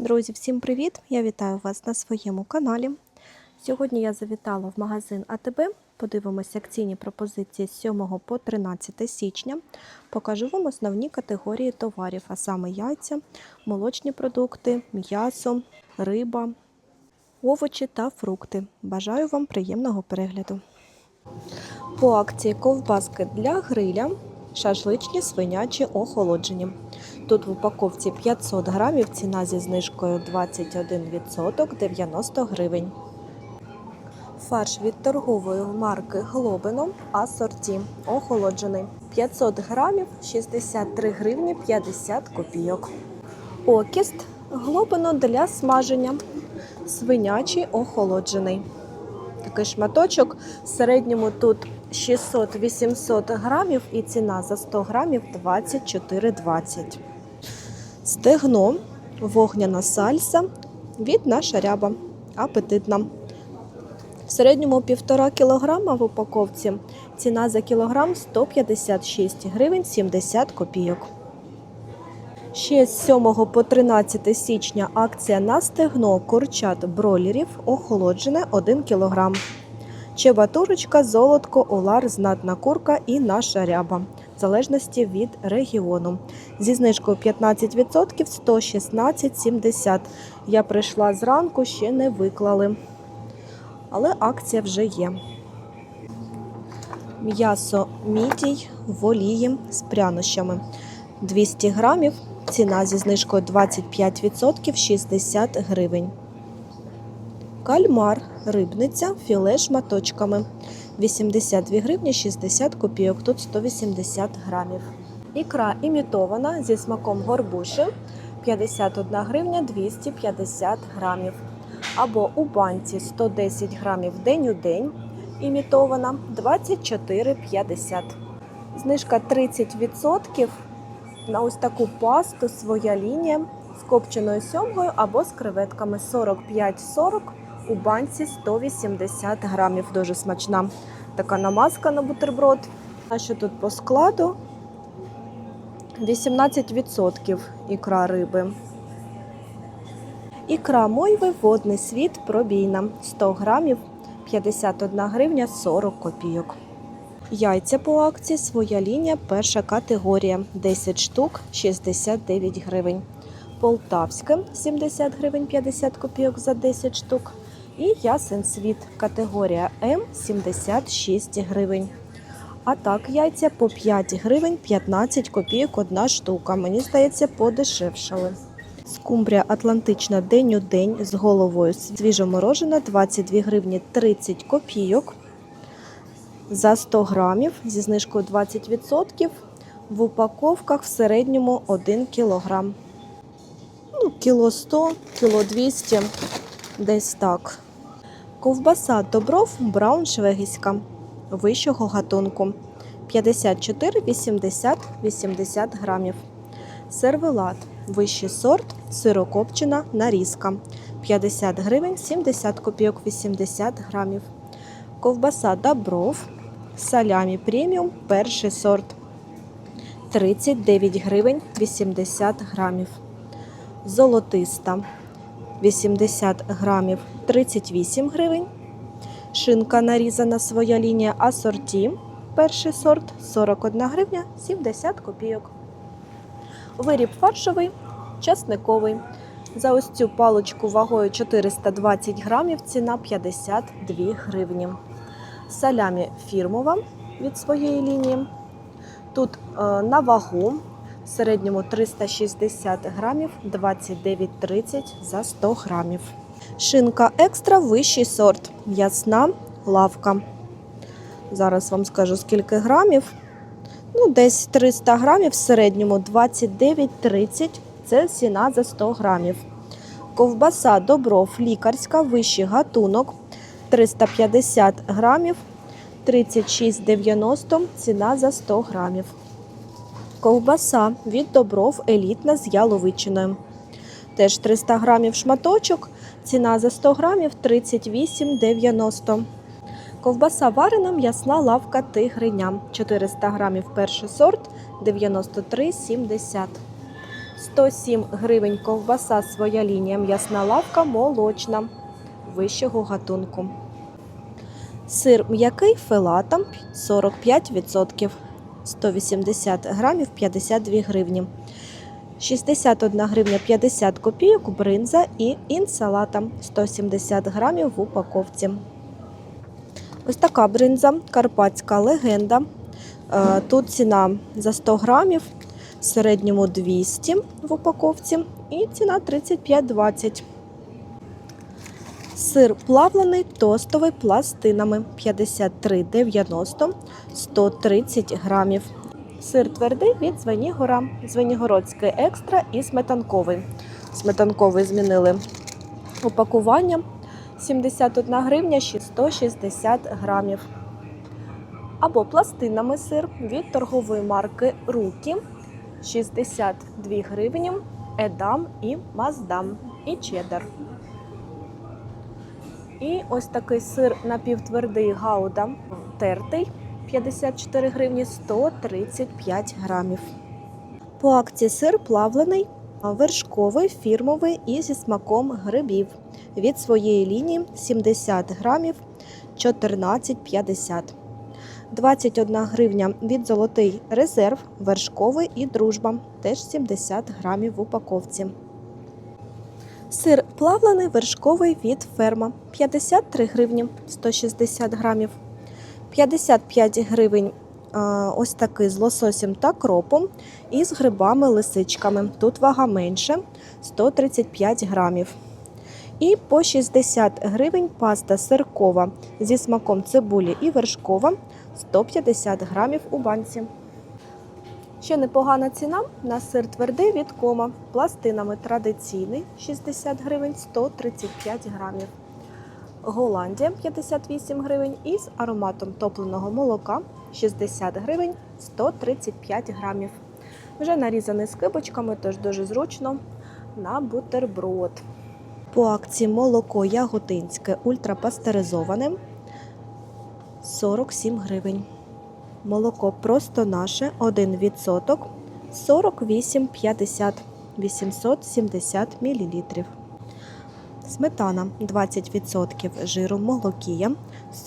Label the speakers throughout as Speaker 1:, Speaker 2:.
Speaker 1: Друзі, всім привіт! Я вітаю вас на своєму каналі. Сьогодні я завітала в магазин АТБ. Подивимося акційні пропозиції з 7 по 13 січня. Покажу вам основні категорії товарів, а саме яйця, молочні продукти, м'ясо, риба, овочі та фрукти. Бажаю вам приємного перегляду. По акції ковбаски для гриля, шашличні, свинячі, охолоджені. Тут в упаковці 500 грамів, ціна зі знижкою 21%, 90 гривень. Фарш від торгової марки Глобино асорті охолоджений. 500 грамів 63 гривні 50 копійок. Окіст Глобино для смаження. Свинячий охолоджений. Такий шматочок. В середньому тут 600-800 грамів і ціна за 100 грамів 24,20. Стегно, вогняна сальса від наша ряба. Апетитна. В середньому 1,5 кг в упаковці. Ціна за кілограм 156 гривень 70 копійок. Ще з 7 по 13 січня акція на стегно курчат бройлерів охолоджене 1 кг. Чебатурочка, золотко, олар, знатна курка і наша ряба, в залежності від регіону. Зі знижкою 15% 116,70. Я прийшла зранку, ще не виклали. Але акція вже є. М'ясо мідій в олії з прянощами. 200 грамів. Ціна зі знижкою 25% 60 гривень. Кальмар, рибниця, філе шматочками. 82 гривні 60 копійок, тут 180 грамів. Ікра імітована зі смаком горбуші 51 гривня 250 грамів. Або у банці 110 грамів день у день імітована 24,50. Знижка 30% на ось таку пасту своя лінія з копченою сьомгою або з креветками 45,40 у банці 180 грамів. Дуже смачна така намазка на бутерброд. А що тут по складу? 18% ікра риби. Ікра мойви водний світ пробійна 100 грамів 51 гривня 40 копійок. Яйця по акції своя лінія перша категорія 10 штук 69 гривень. Полтавське 70 гривень 50 копійок за 10 штук. І ясен світ категорія М 76 гривень. А так яйця по 5 гривень 15 копійок одна штука. Мені здається, подешевшали. Скумбрія Атлантична день у день з головою свіжоморожена 22 гривні 30 копійок за 100 грамів зі знижкою 20%. В упаковках в середньому 1 кілограм. Ну, кіло 100, кіло 200, десь так. Ковбаса Добров Брауншвегівська вищого гатунку 54, 80, 80 грамів. Сервелат вищий сорт, сирокопчена нарізка 50 гривень 70 копійок 80 грамів. Ковбаса Добров салямі преміум перший сорт 39 гривень 80 грамів. Золотиста 80 грамів 38 гривень. Шинка нарізана своя лінія асорті. Перший сорт 41 гривня 70 копійок. Виріб фаршовий, часниковий. За ось цю паличку вагою 420 грамів, ціна 52 гривні. Салямі фірмова від своєї лінії. Тут е, на вагу в середньому 360 грамів 29,30 за 100 грамів. Шинка екстра вищий сорт. М'ясна лавка. Зараз вам скажу скільки грамів. Ну, десь 300 грамів в середньому 29,30 це ціна за 100 грамів. Ковбаса Добров лікарська, вищий гатунок 350 грамів 36,90 ціна за 100 грамів. Ковбаса від Добров елітна з яловичиною. Теж 300 грамів шматочок, ціна за 100 грамів 38,90. Ковбаса варена, м'ясна лавка тигриня. 400 грамів перший сорт 93,70. 107 гривень ковбаса своя лінія, м'ясна лавка молочна вищого гатунку. Сир м'який фелата 45%, 180 грамів 52 гривні. 61 гривня 50 копійок бринза і інсалата 170 грамів в упаковці. Ось така бринза, карпатська легенда. Е, Тут ціна за 100 грамів, в середньому 200 в упаковці і ціна 35,20. Сир плавлений тостовий пластинами 53,90 130 грамів. Сир твердий від Звенігора, Звенігородський екстра і сметанковий. Сметанковий змінили упакування 71 гривня 160 грамів. Або пластинами сир від торгової марки Руки 62 гривні, Едам і Маздам і чеддер. І ось такий сир напівтвердий гауда тертий 54 гривні 135 грамів. По акції сир плавлений, вершковий, фірмовий і зі смаком грибів. Від своєї лінії 70 грамів 14,50. 21 гривня від золотий резерв, вершковий і дружба. Теж 70 грамів в упаковці. Сир плавлений вершковий від ферма 53 гривні 160 грамів. 55 гривень ось такий з лососем та кропом і з грибами-лисичками. Тут вага менше 135 грамів. І по 60 гривень паста сиркова зі смаком цибулі і вершкова 150 грамів у банці. Ще непогана ціна на сир твердий від кома. Пластинами традиційний 60 гривень 135 грамів. Голландія 58 гривень і з ароматом топленого молока 60 гривень 135 грамів. Вже нарізаний скибочками, тож дуже зручно на бутерброд. По акції молоко яготинське ультрапастеризоване 47 гривень. Молоко просто наше 1%, 48,50 870 мл. Сметана 20% жиру молокія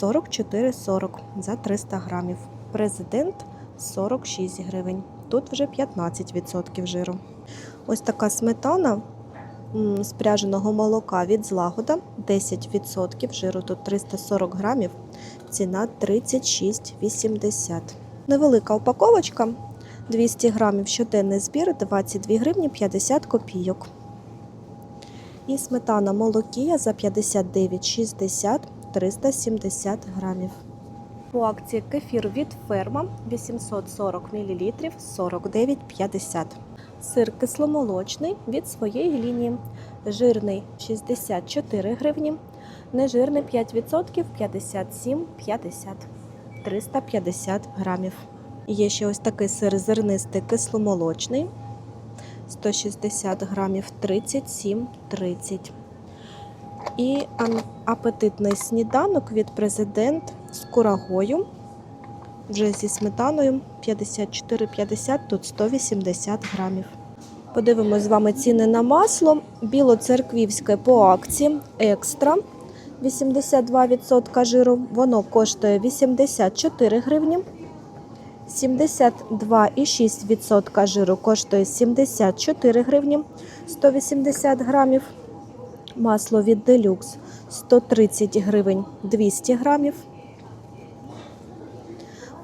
Speaker 1: 44,40 за 300 грамів. Президент 46 гривень. Тут вже 15% жиру. Ось така сметана м, з пряженого молока від злагода 10% жиру. Тут 340 грамів. Ціна 36,80. Невелика упаковочка 200 грамів щоденний збір 22 гривні 50 копійок. І сметана молокія за 59,60 370 грамів. По акції кефір від ферма 840 мл 49,50. Сир кисломолочний від своєї лінії. Жирний 64 гривні, нежирний 5% 57,50 350 грамів. Є ще ось такий сир зернистий кисломолочний 160 грамів 37,30. І апетитний сніданок від президент з курагою. Вже зі сметаною 54,50, тут 180 грамів. Подивимось з вами ціни на масло. Білоцерквівське по акції екстра 82% жиру. Воно коштує 84 гривні. 72,6% жиру коштує 74 гривні 180 грамів. Масло від Deluxe 130 гривень 200 грамів.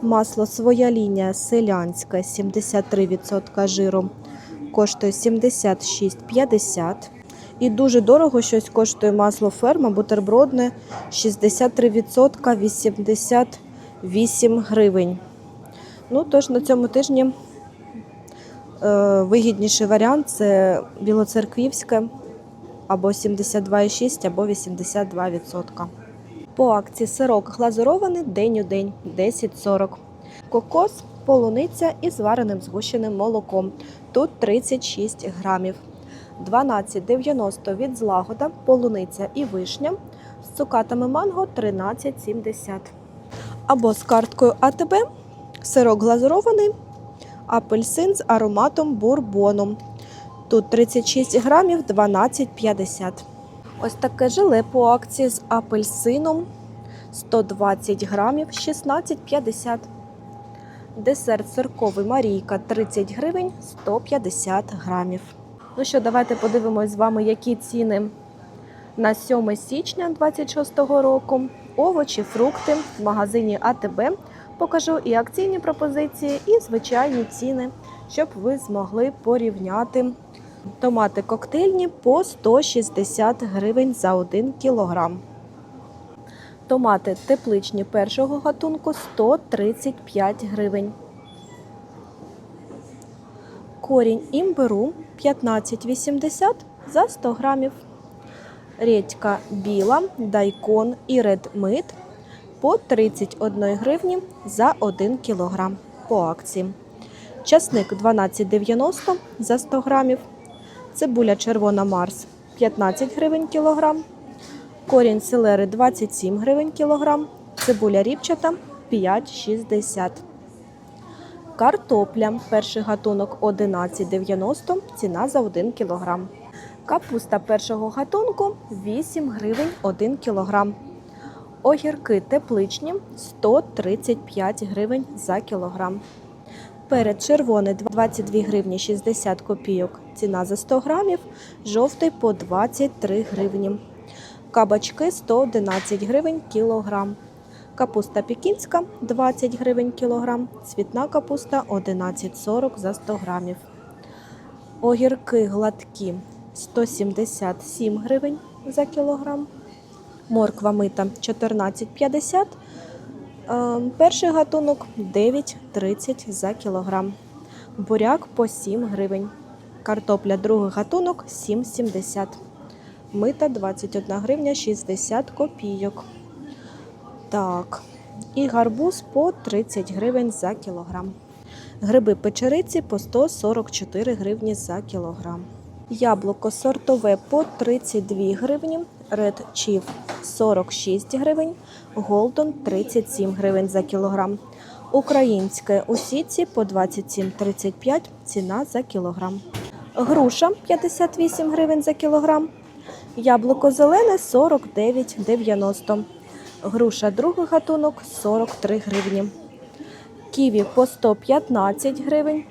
Speaker 1: Масло своя лінія селянське 73% жиру коштує 76,50. І дуже дорого щось коштує масло ферма бутербродне 63% 88 гривень. Ну, тож на цьому тижні е, вигідніший варіант це білоцерквівське або 72,6, або 82%. По акції сирок глазурований день у день 10,40. Кокос, полуниця із вареним згущеним молоком. Тут 36 грамів. 12,90 від злагода, полуниця і вишня. З цукатами манго 13,70. Або з карткою АТБ сирок глазурований, апельсин з ароматом бурбону. Тут 36 грамів 12,50. Ось таке желе по акції з апельсином 120 грамів 16,50. Десерт сирковий Марійка 30 гривень 150 грамів. Ну що, давайте подивимось з вами, які ціни на 7 січня 2026 року. Овочі, фрукти в магазині АТБ. Покажу і акційні пропозиції, і звичайні ціни, щоб ви змогли порівняти. Томати коктейльні по 160 гривень за 1 кілограм. Томати тепличні першого гатунку 135 гривень. Корінь імбиру 15,80 за 100 грамів. Редька біла, дайкон і редмит по 31 гривні за 1 кілограм по акції. Часник 12,90 за 100 грамів. Цибуля червона Марс 15 гривень кілограм. Корінь селери 27 гривень кілограм. Цибуля ріпчата 5,60. Картопля перший гатунок 11,90 ціна за 1 кілограм. Капуста першого гатунку 8 гривень 1 кілограм. Огірки тепличні 135 гривень за кілограм. Перед червоний 22 гривні 60 копійок. Ціна за 100 грамів. Жовтий по 23 гривні. Кабачки 111 гривень кілограм. Капуста пекінська 20 гривень кілограм. Цвітна капуста 11,40 за 100 грамів. Огірки гладкі 177 гривень за кілограм. Морква мита 14,50. Е, Перший гатунок 9,30 за кілограм. Буряк по 7 гривень. Картопля другий гатунок 7,70. Мита 21 гривня 60 копійок. Так. І гарбуз по 30 гривень за кілограм. Гриби печериці по 144 гривні за кілограм. Яблуко сортове по 32 гривні. Red Chief 46 гривень. Голдон 37 гривень за кілограм. Українське у сітці по 27,35 ціна за кілограм. Груша 58 гривень за кілограм. Яблуко зелене 49,90. Груша другий гатунок 43 гривні. Ківі по 115 гривень.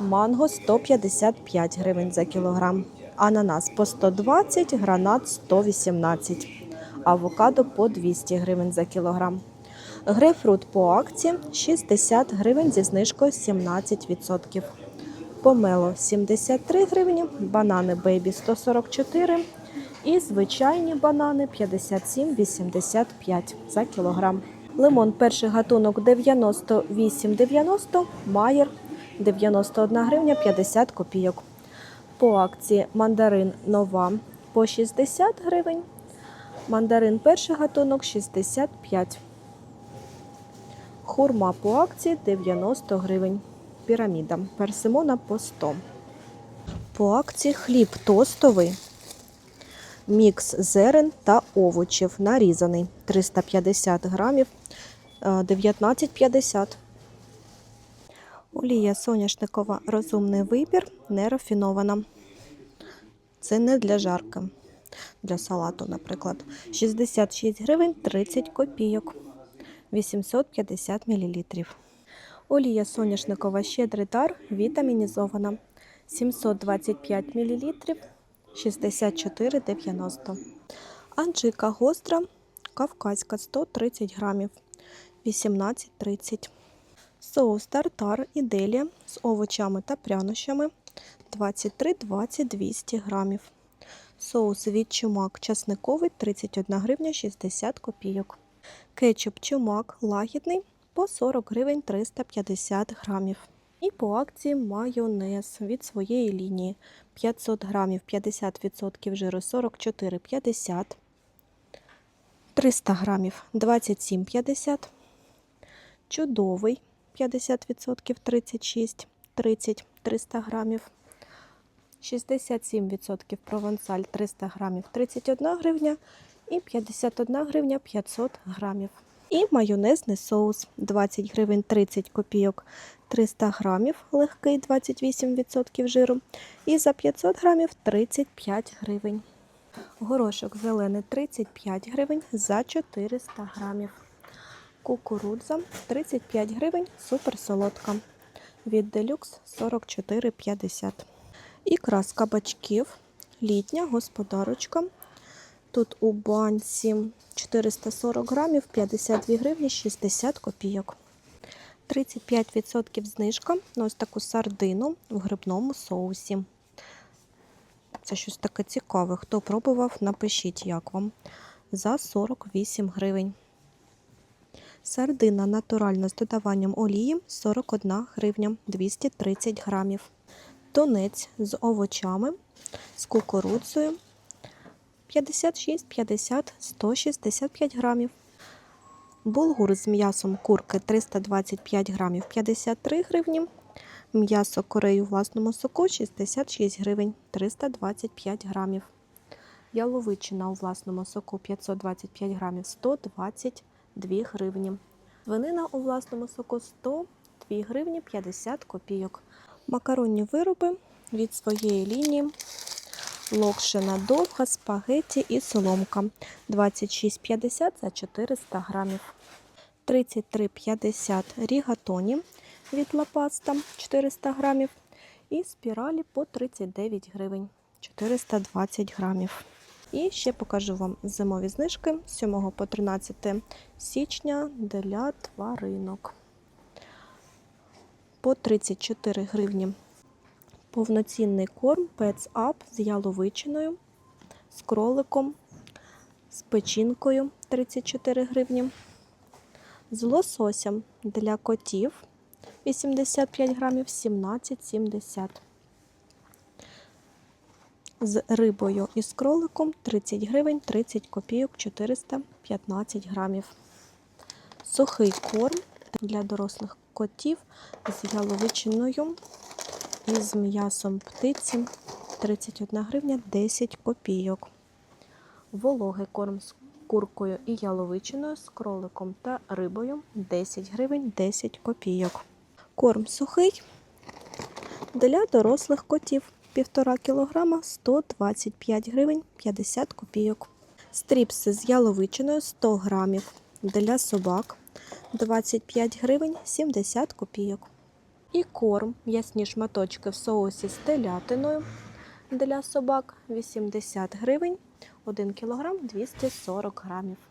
Speaker 1: Манго 155 гривень за кілограм. Ананас по 120, гранат 118. Авокадо по 200 гривень за кілограм. Грейпфрут по акції 60 гривень зі знижкою 17%. Помело 73 гривні, банани бейбі 144 і звичайні банани 57,85 за кілограм. Лимон перший гатунок 98,90, майер 91 гривня 50 копійок. По акції мандарин нова по 60 гривень. Мандарин перший гатунок 65. Хурма по акції 90 гривень. Піраміда персимона по 100. По акції хліб тостовий. Мікс зерен та овочів нарізаний 350 грамів е, 19,50. Олія соняшникова розумний вибір, не рафінована. Це не для жарки, для салату, наприклад. 66 гривень 30 копійок, 850 мл. Олія соняшникова щедрий дар вітамінізована 725 мл 64,90. Анжика гостра кавказька 130 грамів 18,30. Соус тартар і делія з овочами та прянощами 23-20 200 грамів. Соус від чумак часниковий 31 гривня 60 копійок. Кетчуп чумак лагідний по 40 гривень 350 грамів. І по акції майонез від своєї лінії 500 грамів 50% жиру 44,50. 300 грамів 27,50. Чудовий 50% 36, 30, 300 грамів. 67% провансаль 300 грамів 31 гривня і 51 гривня 500 грамів. І майонезний соус 20 гривень 30 копійок 300 грамів, легкий 28% жиру. І за 500 грамів 35 гривень. Горошок зелений 35 гривень за 400 грамів. Кукурудза 35 гривень, суперсолодка. Від Делюкс 44,50. Ікра з кабачків, літня господарочка. Тут у банці 440 грамів, 52 гривні, 60 копійок. 35% знижка на ось таку сардину в грибному соусі. Це щось таке цікаве. Хто пробував, напишіть, як вам. За 48 гривень. Сардина натуральна з додаванням олії 41 гривня 230 грамів. Тонець з овочами, з кукурудзою 56, 50, 165 грамів. Булгур з м'ясом курки 325 грамів 53 гривні. М'ясо корею у власному соку 66 гривень 325 грамів. Яловичина у власному соку 525 грамів 122 гривні. Свинина у власному соку 102 гривні 50 копійок. Макаронні вироби від своєї лінії. Локшина довга, спагеті і соломка 26,50 за 400 грамів. 33,50 рігатоні від лапаста 400 грамів. І спіралі по 39 гривень 420 грамів. І ще покажу вам зимові знижки з 7 по 13 січня для тваринок. По 34 гривні повноцінний корм Pets Up з яловичиною, з кроликом, з печінкою 34 гривні, з лососем для котів 85 грамів 17,70. З рибою і з кроликом 30 гривень 30 копійок 415 грамів. Сухий корм для дорослих котів з яловичиною і з м'ясом птиці 31 гривня 10 копійок. Вологий корм з куркою і яловичиною, з кроликом та рибою 10 гривень 10 копійок. Корм сухий для дорослих котів 1,5 кг 125 гривень 50 копійок. Стріпси з яловичиною 100 грамів для собак 25 гривень 70 копійок. І корм, м'ясні шматочки в соусі з телятиною для собак 80 гривень, 1 кг 240 грамів.